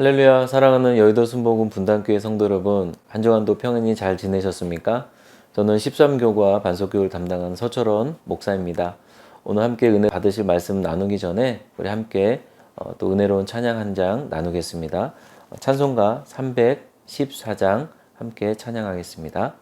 할렐루야 사랑하는 여의도 순복음 분단교회 성도 여러분 한 주간도 평안히 잘 지내셨습니까? 저는 13교과 반석교를 담당하는 서철원 목사입니다. 오늘 함께 은혜 받으실 말씀 나누기 전에 우리 함께 어, 또 은혜로운 찬양 한 장 나누겠습니다. 어, 찬송가 314장 함께 찬양하겠습니다.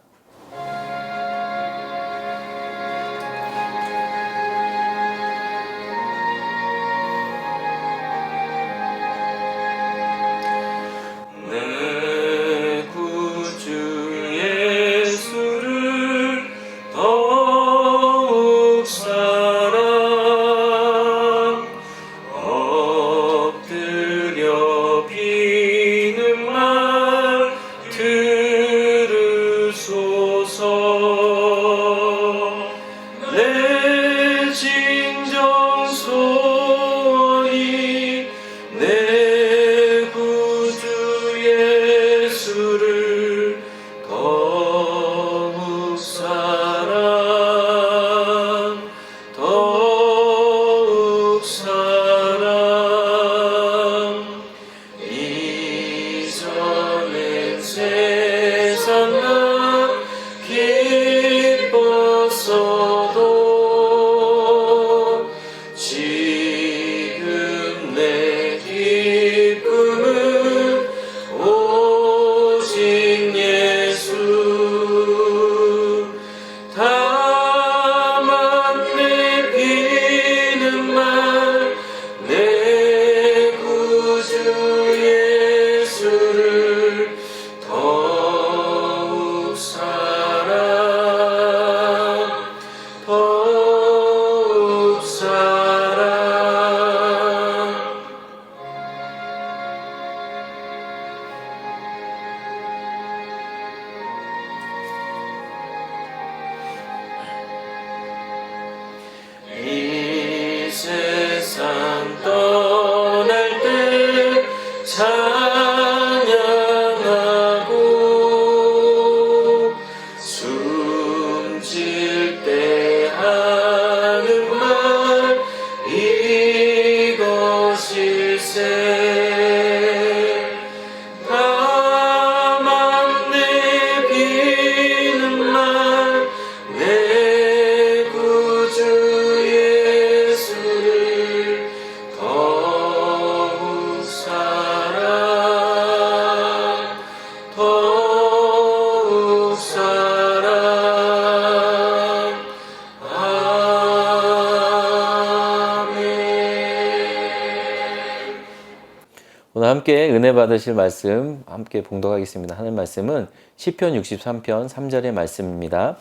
오늘 함께 은혜 받으실 말씀 함께 봉독하겠습니다. 하는 말씀은 시편 63편 3절의 말씀입니다.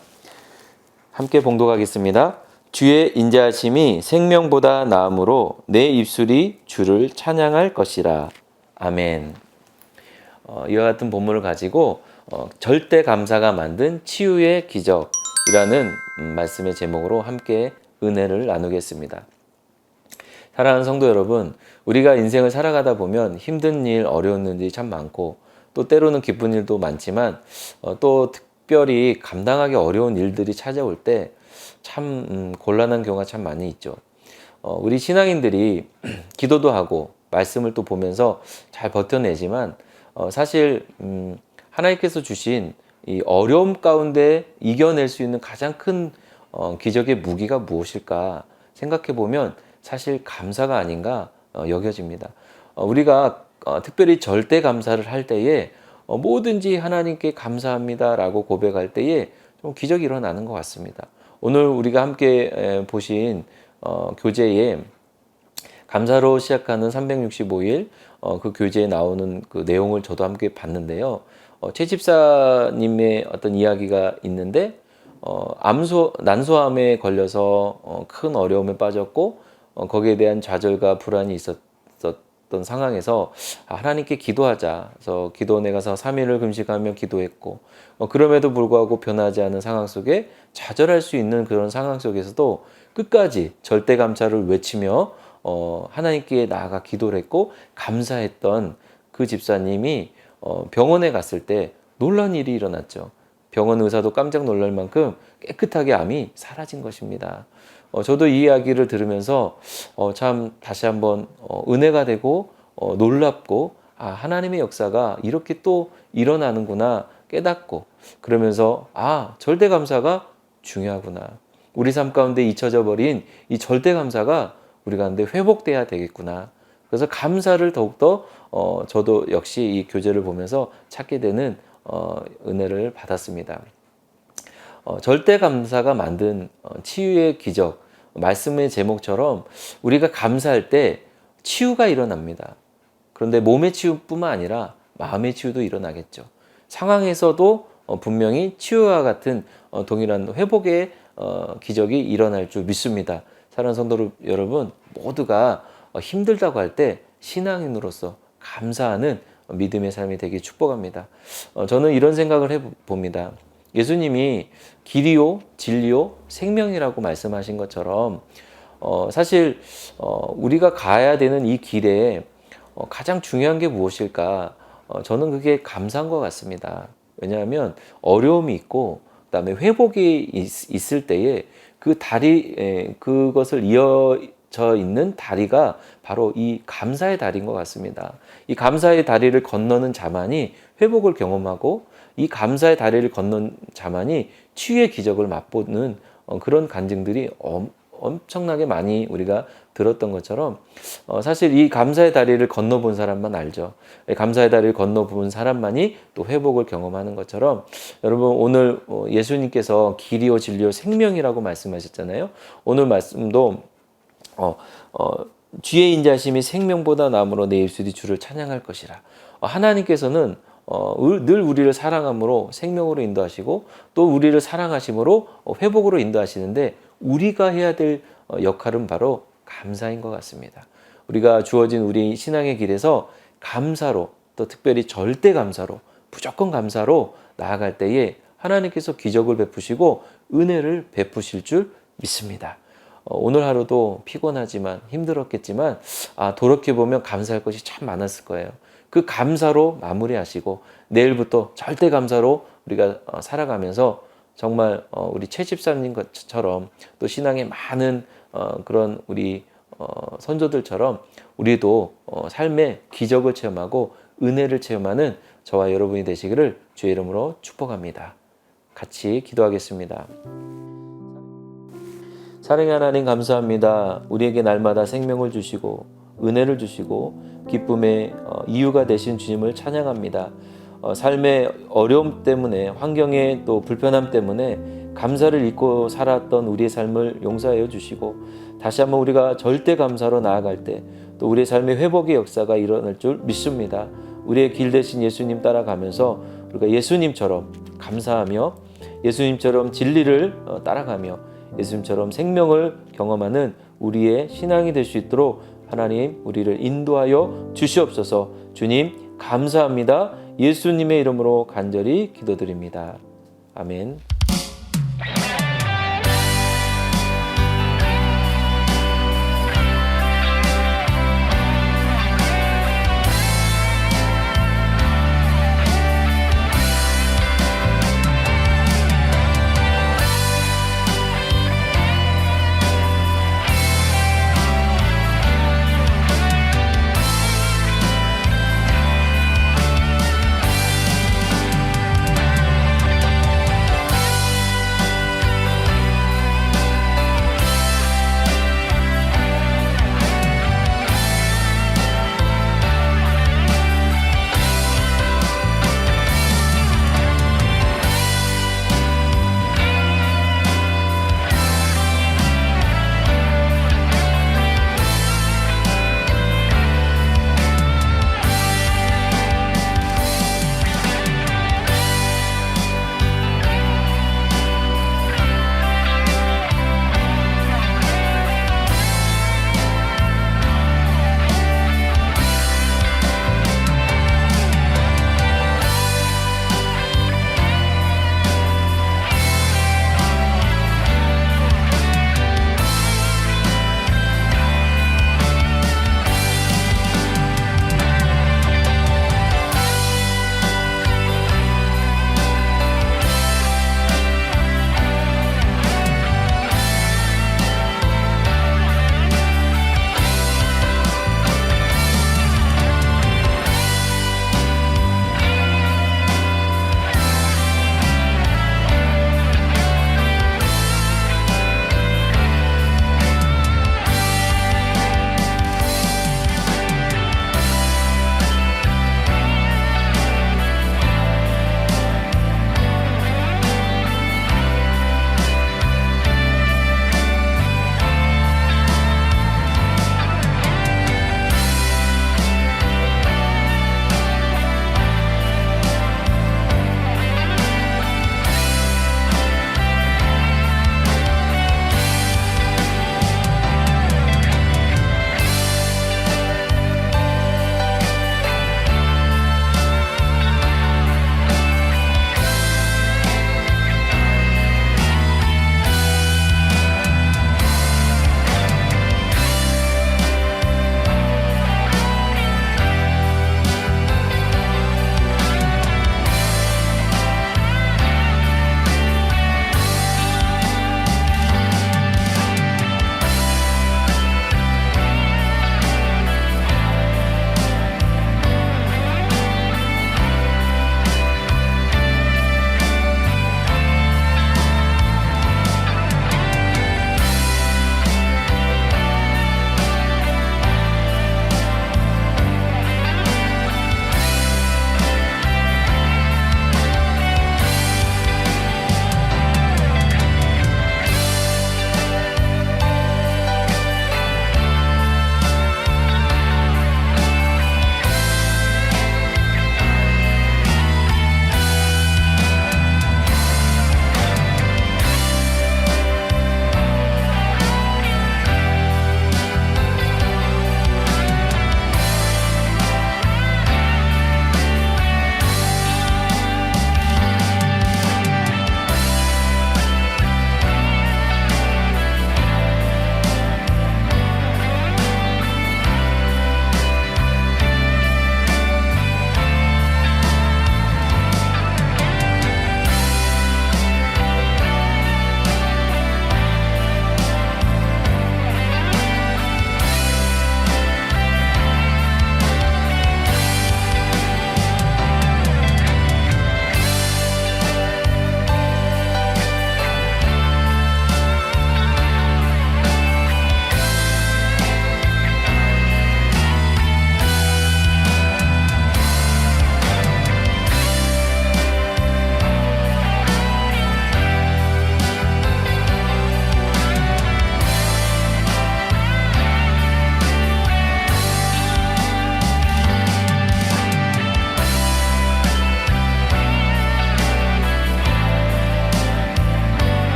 함께 봉독하겠습니다. 주의 인자하심이 생명보다 나음으로 내 입술이 주를 찬양할 것이라. 아멘. 어, 이와 같은 본문을 가지고 어, 절대 감사가 만든 치유의 기적이라는 음, 말씀의 제목으로 함께 은혜를 나누겠습니다. 사랑하는 성도 여러분, 우리가 인생을 살아가다 보면 힘든 일, 어려운 일이 참 많고 또 때로는 기쁜 일도 많지만 어, 또 특별히 감당하기 어려운 일들이 찾아올 때참 음, 곤란한 경우가 참 많이 있죠. 어, 우리 신앙인들이 기도도 하고 말씀을 또 보면서 잘 버텨내지만 어, 사실 음, 하나님께서 주신 이 어려움 가운데 이겨낼 수 있는 가장 큰 어, 기적의 무기가 무엇일까 생각해 보면 사실 감사가 아닌가 어, 여겨집니다. 어, 우리가 어, 특별히 절대 감사를 할 때에 어, 뭐든지 하나님께 감사합니다라고 고백할 때에 좀 기적이 일어나는 것 같습니다. 오늘 우리가 함께 에, 보신 어, 교재에 감사로 시작하는 365일 어, 그 교재에 나오는 그 내용을 저도 함께 봤는데요. 어, 최 집사님의 어떤 이야기가 있는데 어, 암소 난소암에 걸려서 어, 큰 어려움에 빠졌고 어, 거기에 대한 좌절과 불안이 있었던 상황에서 아, 하나님께 기도하자. 그래서 기도원에 가서 3일을 금식하며 기도했고 어, 그럼에도 불구하고 변하지 않은 상황 속에 좌절할 수 있는 그런 상황 속에서도 끝까지 절대 감사를 외치며 어, 하나님께 나아가 기도를 했고 감사했던 그 집사님이 어, 병원에 갔을 때 놀란 일이 일어났죠. 병원 의사도 깜짝 놀랄 만큼 깨끗하게 암이 사라진 것입니다. 어, 저도 이 이야기를 들으면서 어, 참 다시 한번 어, 은혜가 되고 어, 놀랍고 아, 하나님의 역사가 이렇게 또 일어나는구나 깨닫고 그러면서 아, 절대 감사가 중요하구나. 우리 삶 가운데 잊혀져 버린 이 절대 감사가 우리 가운데 회복돼야 되겠구나. 그래서 감사를 더욱더 어, 저도 역시 이 교재를 보면서 찾게 되는 어, 은혜를 받았습니다. 어, 절대 감사가 만든 어, 치유의 기적 말씀의 제목처럼 우리가 감사할 때 치유가 일어납니다. 그런데 몸의 치유뿐만 아니라 마음의 치유도 일어나겠죠. 상황에서도 어, 분명히 치유와 같은 어, 동일한 회복의 어, 기적이 일어날 줄 믿습니다. 사랑하는 성도 여러분 모두가 어, 힘들다고 할 때 신앙인으로서 감사하는 믿음의 삶이 되길 축복합니다. 어, 저는 이런 생각을 해봅니다. 예수님이 길이요, 진리요, 생명이라고 말씀하신 것처럼 어, 사실 어, 우리가 가야 되는 이 길에 어, 가장 중요한 게 무엇일까? 어, 저는 그게 감사한 것 같습니다. 왜냐하면 어려움이 있고 그다음에 회복이 있, 있을 때에 그 다리 에, 그것을 이어져 있는 다리가 바로 이 감사의 다리인 것 같습니다. 이 감사의 다리를 건너는 자만이 회복을 경험하고 이 감사의 다리를 건넌 자만이 치유의 기적을 맛보는 어, 그런 간증들이 엄, 엄청나게 많이 우리가 들었던 것처럼 어, 사실 이 감사의 다리를 건너본 사람만 알죠. 이 감사의 다리를 건너본 사람만이 또 회복을 경험하는 것처럼 여러분 오늘 어, 예수님께서 길이요 진리요 생명이라고 말씀하셨잖아요. 오늘 말씀도 어, 어, 주의 인자심이 생명보다 나음으로 내 입술이 주를 찬양할 것이라. 어, 하나님께서는 어, 늘 우리를 사랑함으로 생명으로 인도하시고 또 우리를 사랑하심으로 어, 회복으로 인도하시는데 우리가 해야 될 어, 역할은 바로 감사인 것 같습니다. 우리가 주어진 우리 신앙의 길에서 감사로 또 특별히 절대 감사로 무조건 감사로 나아갈 때에 하나님께서 기적을 베푸시고 은혜를 베푸실 줄 믿습니다. 어, 오늘 하루도 피곤하지만 힘들었겠지만 아, 돌이켜 보면 감사할 것이 참 많았을 거예요. 그 감사로 마무리하시고 내일부터 절대 감사로 우리가 어, 살아가면서 정말 어, 우리 최 집사님 것처럼 또 신앙의 많은 어, 그런 우리 선조들처럼 우리도 삶의 기적을 체험하고 은혜를 체험하는 저와 여러분이 되시기를 주의 이름으로 축복합니다. 같이 기도하겠습니다. 사랑의 하나님 감사합니다. 우리에게 날마다 생명을 주시고 은혜를 주시고 기쁨의 이유가 되신 주님을 찬양합니다. 어, 삶의 어려움 때문에 환경의 또 불편함 때문에 감사를 잊고 살았던 우리의 삶을 용서하여 주시고 다시 한번 우리가 절대 감사로 나아갈 때 또 우리의 삶의 회복의 역사가 일어날 줄 믿습니다. 우리의 길 대신 예수님 따라가면서 우리가 예수님처럼 감사하며 예수님처럼 진리를 어, 따라가며 예수님처럼 생명을 경험하는 우리의 신앙이 될 수 있도록 하나님 우리를 인도하여 주시옵소서. 주님 감사합니다. 예수님의 이름으로 간절히 기도드립니다. 아멘.